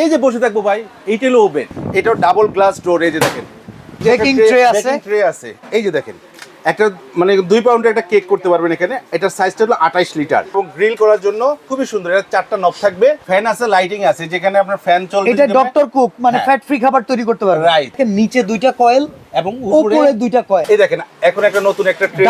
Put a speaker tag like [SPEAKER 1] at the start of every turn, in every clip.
[SPEAKER 1] এই যে বসে থাকব ভাই এইটা হলো ওভেন এটা ডাবল গ্লাস ডোর এই যে দেখেন।
[SPEAKER 2] বেকিং ট্রে আছে।
[SPEAKER 1] ট্রে আছে। এই যে দেখেন একটা মানে দুই পাউন্ডের একটা কেক করতে পারবেন এখানে। এটার সাইজটা হলো আঠাইশ লিটার এবং গ্রিল করার জন্য খুবই সুন্দর এটা চারটা নব থাকবে। ফ্যান আছে লাইটিং আছে যেখানে আপনার ফ্যান চলবে
[SPEAKER 2] এটা ডক্টর কুক মানে। ফ্যাট ফ্রি খাবার তৈরি করতে পারবে।
[SPEAKER 1] রাইট
[SPEAKER 2] নিচে দুইটা কয়েল
[SPEAKER 1] এবং উপরে
[SPEAKER 2] দুইটা কয়েল
[SPEAKER 1] এই দেখেন এখন একটা নতুন একটা ট্রে।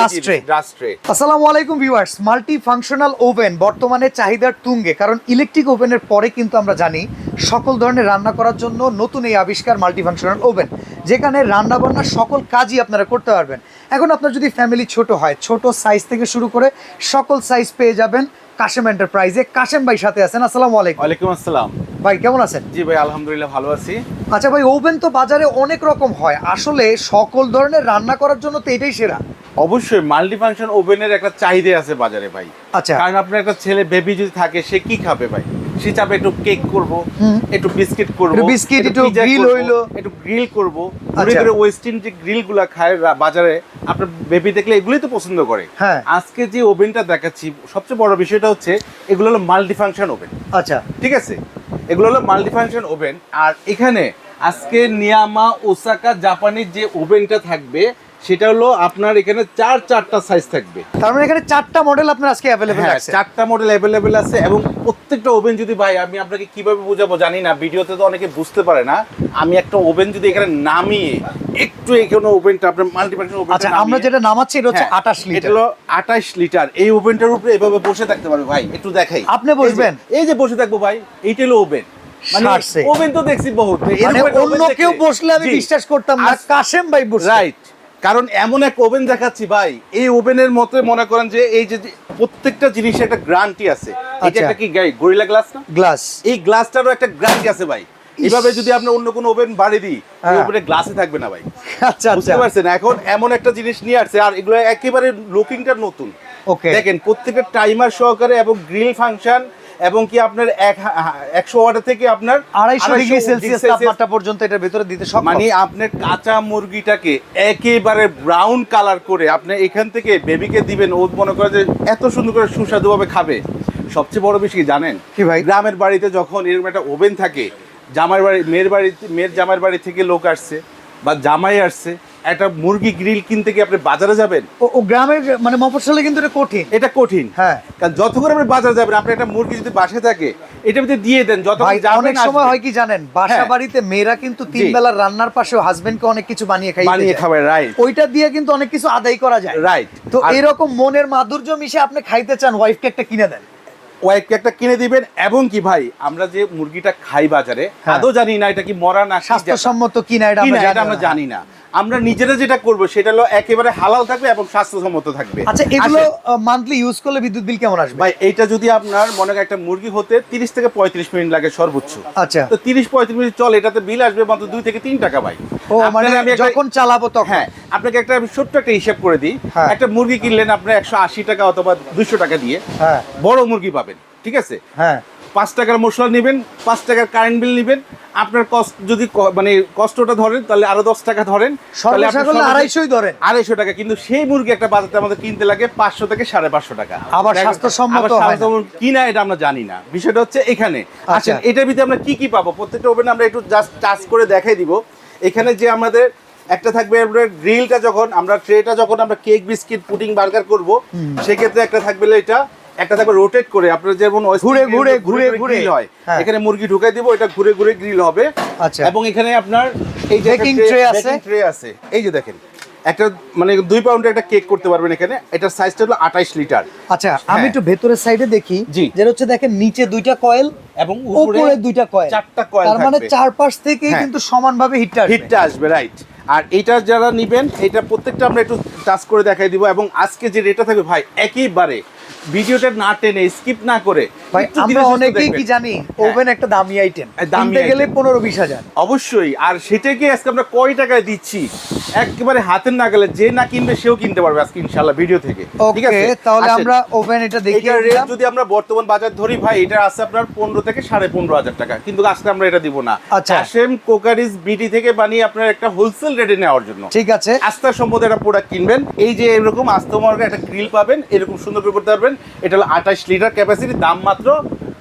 [SPEAKER 1] ট্রে
[SPEAKER 2] আসসালামু আলাইকুম ভিউয়ার্স মাল্টি ফাংশনাল ওভেন বর্তমানে চাহিদার তুঙ্গে কারণ ইলেকট্রিক ওভেনের পরে কিন্তু আমরা জানি সকল ধরনের রান্না করার জন্য নতুন এই আবিষ্কার মাল্টি ফাংশনাল ওভেন যেখানে রান্না বান্নার সকল কাজই আপনারা করতে পারবেন। এখন আপনার যদি ফ্যামিলি ছোট হয় ছোট সাইজ থেকে শুরু করে সকল সাইজ পেয়ে যাবেন কাশেম এন্টারপ্রাইজে কাশেম ভাই সাথে আছেন। আসসালামু আলাইকুম।
[SPEAKER 1] ওয়ালাইকুম আসসালাম।
[SPEAKER 2] ভাই কেমন আছেন?
[SPEAKER 1] জি ভাই আলহামদুলিল্লাহ ভালো আছি।
[SPEAKER 2] আচ্ছা ভাই ওভেন তো বাজারে অনেক রকম হয়। আসলে সকল ধরনের রান্না করার জন্য তো এটাই সেরা।
[SPEAKER 1] অবশ্যই মাল্টি ফাংশন ওভেনের একটা চাহিদা আছে বাজারে ভাই।
[SPEAKER 2] আচ্ছা।
[SPEAKER 1] কারণ আপনার একটা ছেলে বেবি যদি থাকে সে কি খাবে ভাই? সে চাপে একটু কেক করব একটু বিস্কিট করব
[SPEAKER 2] biscuit, একটু
[SPEAKER 1] করব,
[SPEAKER 2] হইল।
[SPEAKER 1] একটু গ্রিল করব।
[SPEAKER 2] আচ্ছা।
[SPEAKER 1] ঘুরে ঘুরে ওয়েস্টিন যে গ্রিলগুলা খায় বাজারে আপনার বেবি দেখলে এগুলোই তো পছন্দ করে।
[SPEAKER 2] হ্যাঁ।
[SPEAKER 1] আজকে যে ওভেনটা দেখাচ্ছি সবচেয়ে বড় বিষয়টা হচ্ছে এগুলো হলো মাল্টি ফাংশন ওভেন
[SPEAKER 2] আচ্ছা।
[SPEAKER 1] ঠিক আছে? এগুলো হলো মাল্টি ফাংশন ওভেন আর এখানে আজকে নিয়ামা ওসাকা জাপানির যে ওভেনটা থাকবে সেটা হলো আপনার এখানে চার চারটা সাইজ থাকবে।
[SPEAKER 2] তার মানে এখানে চারটা মডেল আপনার আজকে অ্যাভেলেবল আছে।
[SPEAKER 1] চারটা মডেল অ্যাভেলেবেল আছে এবং প্রত্যেকটা ওভেন যদি ভাই আমি আপনাকে কীভাবে বুঝাবো জানি না ভিডিওতে তো অনেকে বুঝতে পারে না। আমি একটা ওভেন যদি এখানে নামিয়ে একটু এখানে ওভেনটা আপনার মাল্টিপার্সন ওভেন
[SPEAKER 2] আচ্ছা আমরা যেটা নামাচ্ছি এটা হচ্ছে আঠাশ
[SPEAKER 1] হ্যাঁ, এটা
[SPEAKER 2] লিটার
[SPEAKER 1] হলো আঠাশ লিটার এই ওভেনটার উপরে এভাবে বসে থাকতে পারবে ভাই একটু দেখাই।
[SPEAKER 2] আপনি বসবেন?
[SPEAKER 1] এই যে- বসে থাকব ভাই এইটা হলো ওভেন মানে ওভেন তো দেখছি বহুত।
[SPEAKER 2] মানে অন্য কেউ বসলে আমি বিশ্বাস করতাম না কাশেম ভাই বসে
[SPEAKER 1] রাইট কারণ এমন এক ওভেন দেখাচ্ছি ভাই। এই ওভেনের মতো মনে করেন যে এই যে প্রত্যেকটা জিনিসের একটা গ্যারান্টি আছে। এটা
[SPEAKER 2] আচ্ছা।
[SPEAKER 1] একটা কি গাই গরিলা গ্লাস না?
[SPEAKER 2] গ্লাস।
[SPEAKER 1] এই গ্লাসটারও একটা গ্যারান্টি আছে ভাই। এভাবে যদি আপনি অন্য কোনো ওভেন বাড়ি দিই
[SPEAKER 2] হ্যাঁ।
[SPEAKER 1] উপরে গ্লাসে থাকবে না ভাই।
[SPEAKER 2] আচ্ছা আচ্ছা।
[SPEAKER 1] বুঝতে পারছেন? এখন এমন একটা জিনিস নিয়ে আসছে আর এগুলো একেবারে লুকিংটা নতুন।
[SPEAKER 2] ওকে
[SPEAKER 1] দেখেন প্রত্যেকটা টাইমার সহকারে এবং গ্রিল ফাংশন এবং কি আপনার এক একশো ওয়াটের থেকে আপনার
[SPEAKER 2] আড়াইশো ডিগ্রি সেলসিয়াস তাপমাত্রা পর্যন্ত এটার ভিতরে দিতে সক্ষম।
[SPEAKER 1] মানে আপনার কাঁচা মুরগিটাকে একেবারে ব্রাউন কালার করে আপনি এখান থেকে বেবিকে দিবেন ও মনে করে যে এত সুন্দর করে সুস্বাদুভাবে খাবে। সবচেয়ে বড় বিষয় কি জানেন?
[SPEAKER 2] কি ভাই?
[SPEAKER 1] গ্রামের বাড়িতে যখন এরকম একটা ওভেন থাকে জামাই বাড়ি মেয়ের বাড়ি মেয়ের জামাইয়ের বাড়ি থেকে লোক আসছে বা জামাই আসছে একটা মুরগি গ্রিল কিনতে কি আপনি বাজারে যাবেন?
[SPEAKER 2] ও গ্রামের মানে মফস্বলে কিন্তু এটা কঠিন।
[SPEAKER 1] এটা কঠিন।
[SPEAKER 2] হ্যাঁ।
[SPEAKER 1] কারণ যতক্ষণ আপনি বাজারে যাবেন আপনি একটা মুরগি যদি বাসায় থাকে এটা ভিতরে দিয়ে দেন যাবেন
[SPEAKER 2] অনেক সময় হয় কি জানেন? বাসা
[SPEAKER 1] হ্যাঁ।
[SPEAKER 2] বাড়িতে মেয়েরা কিন্তু তিন। বেলার রান্নার পাশে হাজবেন্ডকে অনেক কিছু বানিয়ে খাই
[SPEAKER 1] বানিয়ে খাবে রাইট
[SPEAKER 2] ওইটা দিয়ে কিন্তু অনেক কিছু আদায় করা যায়।
[SPEAKER 1] রাইট
[SPEAKER 2] তো এরকম মনের মাধুর্য মিশে আপনি খাইতে চান ওয়াইফকে একটা কিনে দেন।
[SPEAKER 1] ওয়াইফকে একটা কিনে দিবেন এবং কি ভাই আমরা যে মুরগিটা খাই বাজারে
[SPEAKER 2] হ্যাঁ।
[SPEAKER 1] আদৌ জানি না এটা কি মরা না
[SPEAKER 2] স্বাস্থ্যসম্মত কিনা এটা আমরা জানি না।
[SPEAKER 1] আমরা নিজেরা যেটা করব সেটা হলো একেবারে হালাল থাকবে এবং স্বাস্থ্যসম্মত থাকবে।
[SPEAKER 2] আচ্ছা এগুলো মান্থলি ইউজ করলে বিদ্যুৎ বিল কেমন আসবে?
[SPEAKER 1] ভাই এইটা যদি আপনার মনে করেন একটা মুরগি হতে তিরিশ থেকে পঁয়ত্রিশ মিনিট লাগে সর্বোচ্চ।
[SPEAKER 2] আচ্ছা।
[SPEAKER 1] তো তিরিশ পঁয়ত্রিশ মিনিট চলে এটাতে বিল আসবে মাত্র দুই থেকে তিন টাকা ভাই।
[SPEAKER 2] ও মানে যখন চালাবো তখন?
[SPEAKER 1] হ্যাঁ আপনাকে একটা আমি ছোট্ট একটা হিসাব করে দিই।
[SPEAKER 2] হ্যাঁ।
[SPEAKER 1] একটা মুরগি কিনলেন আপনার একশো আশি টাকা অথবা দুইশো টাকা দিয়ে।
[SPEAKER 2] হ্যাঁ।
[SPEAKER 1] বড় মুরগি পাবেন ঠিক আছে?
[SPEAKER 2] হ্যাঁ।
[SPEAKER 1] পাঁচ টাকার মশলা নেবেন পাঁচ টাকার কারেন্ট বিল নেবেন। আপনার কস্ট যদি মানে কষ্টটা ধরেন তাহলে আরও দশ টাকা ধরেন।
[SPEAKER 2] আড়াইশোই ধরেন।
[SPEAKER 1] আড়াইশো টাকা। কিন্তু সেই মুরগি একটা বাজারে আমাদের কিনতে লাগে পাঁচশো থেকে সাড়ে পাঁচশো টাকা।
[SPEAKER 2] আবার স্বাস্থ্যসম্মত।
[SPEAKER 1] কিনা এটা আমরা জানি না। বিষয়টা হচ্ছে এখানে।
[SPEAKER 2] আচ্ছা।
[SPEAKER 1] আচ্ছা এটার ভিতরে আমরা কি কি পাবো? প্রত্যেকটা ওভেন আমরা একটু জাস্ট টাচ করে দেখাই দিব। এখানে যে আমাদের একটা থাকবে আপনার গ্রিলটা যখন আমরা ট্রেটা যখন আমরা কেক বিস্কিট পুডিং বার্গার করব সেক্ষেত্রে একটা থাকবে এটা। একটা থাকবে রোটেট করে আপনার যেমন
[SPEAKER 2] ঘুরে ঘুরে
[SPEAKER 1] ঘুরে
[SPEAKER 2] ঘুরে
[SPEAKER 1] হয়
[SPEAKER 2] হ্যাঁ।
[SPEAKER 1] এখানে মুরগি ঢুকাই দিব এটা ঘুরে ঘুরে গ্রিল হবে
[SPEAKER 2] আচ্ছা।
[SPEAKER 1] এবং এখানে আপনার এই যে
[SPEAKER 2] tray আছে।
[SPEAKER 1] ট্রে আছে এই যে দেখেন একটা মানে দুই পাউন্ডের একটা কেক করতে পারবেন এখানে এটার সাইজটা হলো আঠাইশ লিটার
[SPEAKER 2] আচ্ছা আমি
[SPEAKER 1] হ্যাঁ।
[SPEAKER 2] একটু ভেতরের সাইডে দেখি
[SPEAKER 1] জি।
[SPEAKER 2] যেটা হচ্ছে দেখেন নিচে দুইটা কয়েল
[SPEAKER 1] এবং
[SPEAKER 2] উপরে দুইটা কয়েল
[SPEAKER 1] চারটা coil
[SPEAKER 2] তার মানে। চারপাশ থেকে
[SPEAKER 1] হ্যাঁ।
[SPEAKER 2] কিন্তু সমানভাবে হিটটা
[SPEAKER 1] হিটটা আসবে রাইট আর এটা যারা নিবেন এটা প্রত্যেকটা আমরা একটু টাচ করে দেখাই দিব এবং আজকে যে রেটটা থাকবে ভাই একইবারে ভিডিওটা না টেনে স্কিপ না করে
[SPEAKER 2] ভাই আমরা অনেকেই কি জানি
[SPEAKER 1] হ্যাঁ।
[SPEAKER 2] ওভেন একটা দামি আইটেম
[SPEAKER 1] দামি
[SPEAKER 2] কিনতে গেলে। পনেরো বিশ হাজার
[SPEAKER 1] অবশ্যই আর সেটাকে আজকে আমরা কয় টাকায় দিচ্ছি একেবারে হাতের নাগালে যে না কিনবে সেও কিনতে পারবে আজকে ইনশাআল্লাহ ভিডিও থেকে। ঠিক আছে?
[SPEAKER 2] তাহলে আমরা ওভেন এটা দেখিয়ে
[SPEAKER 1] এটার রেট যদি আমরা বর্তমান বাজার ধরি ভাই এটা আছে আপনার পনেরো থেকে সাড়ে পনেরো হাজার টাকা। কিন্তু আজকে আমরা এটা দিব না।
[SPEAKER 2] আচ্ছা।
[SPEAKER 1] কাশেম কোকারিজ বিটি থেকে বানিয়ে আপনার একটা হোলসেল রেটে নেওয়ার জন্য।
[SPEAKER 2] ঠিক আছে।
[SPEAKER 1] আস্থা সম্পদে একটা প্রোডাক্ট কিনবেন। এই যে এরকম আস্থা মার্কেট একটা গ্রিল পাবেন এরকম সুন্দর করে করতে পারবেন। এটা হলো আঠাশ লিটার ক্যাপাসিটি দাম মাত্র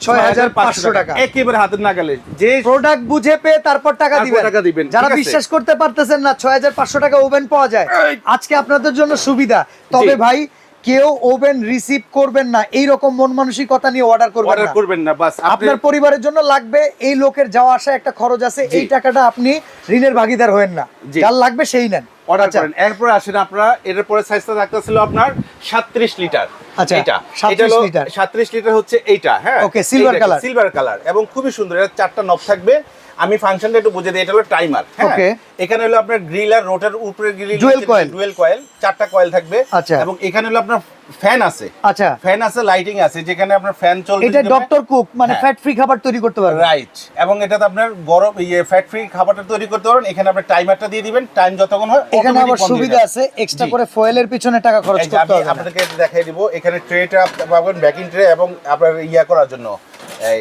[SPEAKER 2] 6,500 টাকা।
[SPEAKER 1] একেবারে হাতের নাগালে। যে
[SPEAKER 2] প্রোডাক্ট বুঝে পেয়ে তারপর টাকা দিবেন।
[SPEAKER 1] টাকা দিবেন,
[SPEAKER 2] যারা বিশ্বাস করতে পারতেছেন না ছয় হাজার পাঁচশো টাকা ওভেন পাওয়া যায়। আজকে আপনাদের জন্য সুবিধা। তবে ভাই কেউ ওভেন রিসিভ করবেন না। এই রকম মন মানসিকতা নিয়ে অর্ডার করবেন
[SPEAKER 1] অর্ডার করবেন না বাস
[SPEAKER 2] আপনার পরিবারের জন্য লাগবে এই লোকের যাওয়া আসা একটা খরচ আছে। এই টাকাটা আপনি ঋণের ভাগিদার হবেন না। যার লাগবে সেই নেন।
[SPEAKER 1] অর্ডার
[SPEAKER 2] আচ্ছা,
[SPEAKER 1] করেন। এরপর আসেন আপনারা এটার পরে সাইজটা থাকতেছিল আপনার 37 লিটার।
[SPEAKER 2] আচ্ছা,
[SPEAKER 1] এটা
[SPEAKER 2] 37 লিটার।
[SPEAKER 1] 37 লিটার হচ্ছে এইটা হ্যাঁ?
[SPEAKER 2] Okay silver colour
[SPEAKER 1] silver colour এবং খুবই সুন্দর এটা চারটা নব থাকবে। আমি ফাংশনটা একটু বুঝে দিই এটা হলো টাইমার হ্যাঁ? এখানে হলো আপনার গ্রিল আর রোটার উপরে grill
[SPEAKER 2] Dual coil।
[SPEAKER 1] Dual coil চারটা কয়েল থাকবে।
[SPEAKER 2] আচ্ছা।
[SPEAKER 1] এবং এখানে হলো আপনার ফ্যান আছে।
[SPEAKER 2] আচ্ছা।
[SPEAKER 1] ফ্যান আছে লাইটিং আছে যেখানে আপনার ফ্যান চলবে
[SPEAKER 2] এটা ডক্টর কুক মানে। ফ্যাট ফ্রি খাবার তৈরি করতে পারবে।
[SPEAKER 1] রাইট এবং এটাতে আপনার গরম ইয়ে ফ্যাট ফ্রি খাবারটা তৈরি করতে পারেন এখানে আপনি টাইমারটা দিয়ে দিবেন টাইম যতক্ষণ হয়
[SPEAKER 2] এখানে আবার সুবিধা আছে এক্সট্রা। করে ফয়েলের পিছনে টাকা খরচ করতে হবে না।
[SPEAKER 1] আপনাদেরকে দেখাই দিব। এখানে ট্রেটা পাবেন ব্যাকিং ট্রে এবং আপনার ইয়া করার জন্য।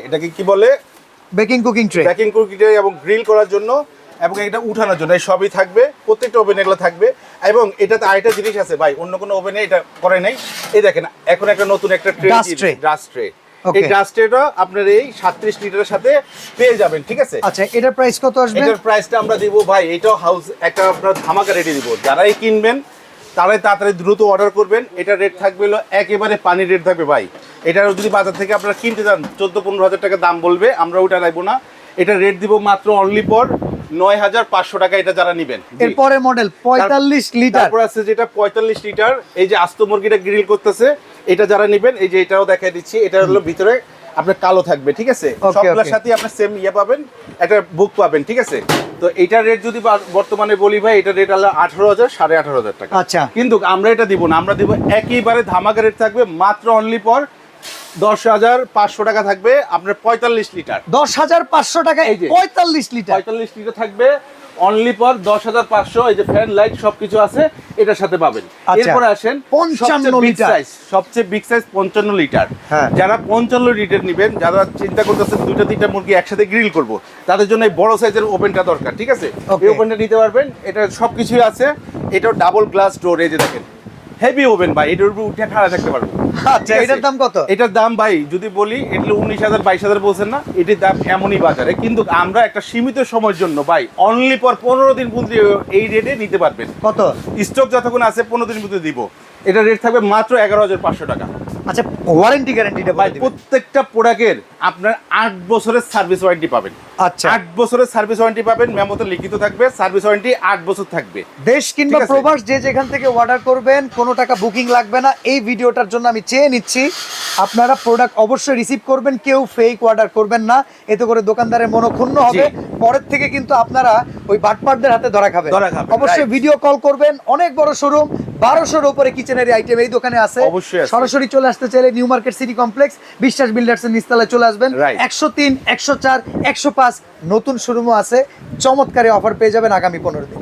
[SPEAKER 1] এটাকে কি বলে?
[SPEAKER 2] Baking cooking tray
[SPEAKER 1] baking cookie tray এবং গ্রিল করার জন্য এবং এটা উঠানোর জন্য এই সবই থাকবে প্রত্যেকটা ওভেন এগুলো থাকবে। এবং এটাতে আরেকটা জিনিস আছে ভাই অন্য কোনো ওভেনে এটা করে নাই। এই দেখেন এখন একটা নতুন একটা ট্রে ডাস্ট ট্রে. এই ডাস্ট আপনার এই সাতত্রিশ লিটারের সাথে পেয়ে যাবেন ঠিক আছে?
[SPEAKER 2] আচ্ছা এটার প্রাইস কত আসবে?
[SPEAKER 1] এটার প্রাইসটা আমরা দিব ভাই এটাও হাউস একটা আপনার ধামাকা রেডি দিব। যারাই কিনবেন তারাই তাড়াতাড়ি দ্রুত অর্ডার করবেন। এটা রেট থাকবে হলো একেবারে পানি রেট থাকবে ভাই। এটার যদি বাজার থেকে আপনারা কিনতে চান চোদ্দ পনেরো হাজার টাকা দাম বলবে আমরা ওটা রাখব না। এটা রেট দিব মাত্র অনলি পর নয় হাজার পাঁচশো টাকা এটা যারা নেবেন।
[SPEAKER 2] এরপরে মডেল পঁয়তাল্লিশ লিটার
[SPEAKER 1] তারপর আছে যেটা পঁয়তাল্লিশ লিটার এই যে আস্ত মুরগিটা গ্রিল করতেছে এটা যারা নেবেন এই যে এটাও দেখাই দিচ্ছি এটা হলো ভিতরে আপনার কালো থাকবে ঠিক আছে? সবগুলোর সাথে আপনার সেম ইয়ে পাবেন একটা বুক পাবেন ঠিক আছে? তো এটার রেট যদি বর্তমানে বলি ভাই এটা রেট হলো আঠারো হাজার সাড়ে আঠারো হাজার টাকা।
[SPEAKER 2] আচ্ছা।
[SPEAKER 1] কিন্তু আমরা এটা দিব না আমরা দিব একইবারে ধামাকা রেট থাকবে মাত্র অনলি পর দশ হাজার পাঁচশো টাকা থাকবে আপনার পঁয়তাল্লিশ লিটার।
[SPEAKER 2] দশ হাজার পাঁচশো টাকা
[SPEAKER 1] এই যে।
[SPEAKER 2] পঁয়তাল্লিশ লিটার।
[SPEAKER 1] পঁয়তাল্লিশ লিটার থাকবে অনলি পর দশ হাজার পাঁচশো এই যে ফ্যান লাইট সবকিছু আছে এটার সাথে পাবেন
[SPEAKER 2] আচ্ছা।
[SPEAKER 1] এরপরে আসেন
[SPEAKER 2] 55 লিটার।
[SPEAKER 1] সাইজ সবচেয়ে বিগ সাইজ পঞ্চান্ন লিটার
[SPEAKER 2] হ্যাঁ।
[SPEAKER 1] যারা পঞ্চান্ন লিটার নেবেন যারা চিন্তা করতেছে দুইটা তিনটা মুরগি একসাথে গ্রিল করব তাদের জন্য এই বড় সাইজের ওভেনটা দরকার ঠিক আছে. এই ওভেনটা নিতে পারবেন এটা সবকিছুই আছে এটাও ডাবল গ্লাস ডোর এই যে দেখেন হেভি ওভেন ভাই এটার উপর উঠে খাড়া থাকতে পারব।
[SPEAKER 2] আচ্ছা এটার দাম কত?
[SPEAKER 1] এটার দাম ভাই যদি বলি এটা উনিশ হাজার বাইশ হাজার বলছেন না এটির দাম এমনই বাজারে। কিন্তু আমরা একটা সীমিত সময়ের জন্য ভাই অনলি পর পনেরো দিন পর্যন্ত এই রেটে নিতে পারবেন।
[SPEAKER 2] কত?
[SPEAKER 1] স্টক যতক্ষণ আছে পনেরো দিন পর্যন্ত দিব। এটা রেট থাকবে মাত্র এগারো হাজার পাঁচশো টাকা।
[SPEAKER 2] আচ্ছা ওয়ারেন্টি গ্যারান্টিটা
[SPEAKER 1] ভাই প্রত্যেকটা প্রোডাক্টের আপনার আট বছরের সার্ভিস ওয়ারেন্টি পাবেন।
[SPEAKER 2] আচ্ছা।
[SPEAKER 1] আট বছরের সার্ভিস ওয়ারেন্টি পাবেন মেমোতে লিখিত থাকবে সার্ভিস ওয়ারেন্টি আট বছর থাকবে।
[SPEAKER 2] দেশ কিংবা প্রবাস যে যেখান থেকে অর্ডার করবেন কোনো টাকা বুকিং লাগবে না। এই ভিডিওটার জন্য আমি চেয়ে নিচ্ছি আপনারা প্রোডাক্ট অবশ্যই রিসিভ করবেন কেউ ফেক অর্ডার করবেন না। এতে করে দোকানদারের মনক্ষুণ্ণ হবে। পরের থেকে কিন্তু আপনারা ওই বাটপারদের হাতে ধরা খাবেন, অবশ্যই ভিডিও কল করবেন অনেক বড় শোরুম বারোশোর উপরে কিচেনের আইটেম এই দোকানে আছে।
[SPEAKER 1] অবশ্যই
[SPEAKER 2] সরাসরি চলে আসতে চাইলে new market city complex Biswas builders এর নিস্তালায় চলে আসবেন। একশো তিন একশো চার একশো পাঁচ নতুন শোরুমও আছে। চমৎকারে অফার পেয়ে যাবেন আগামী পনেরো দিন।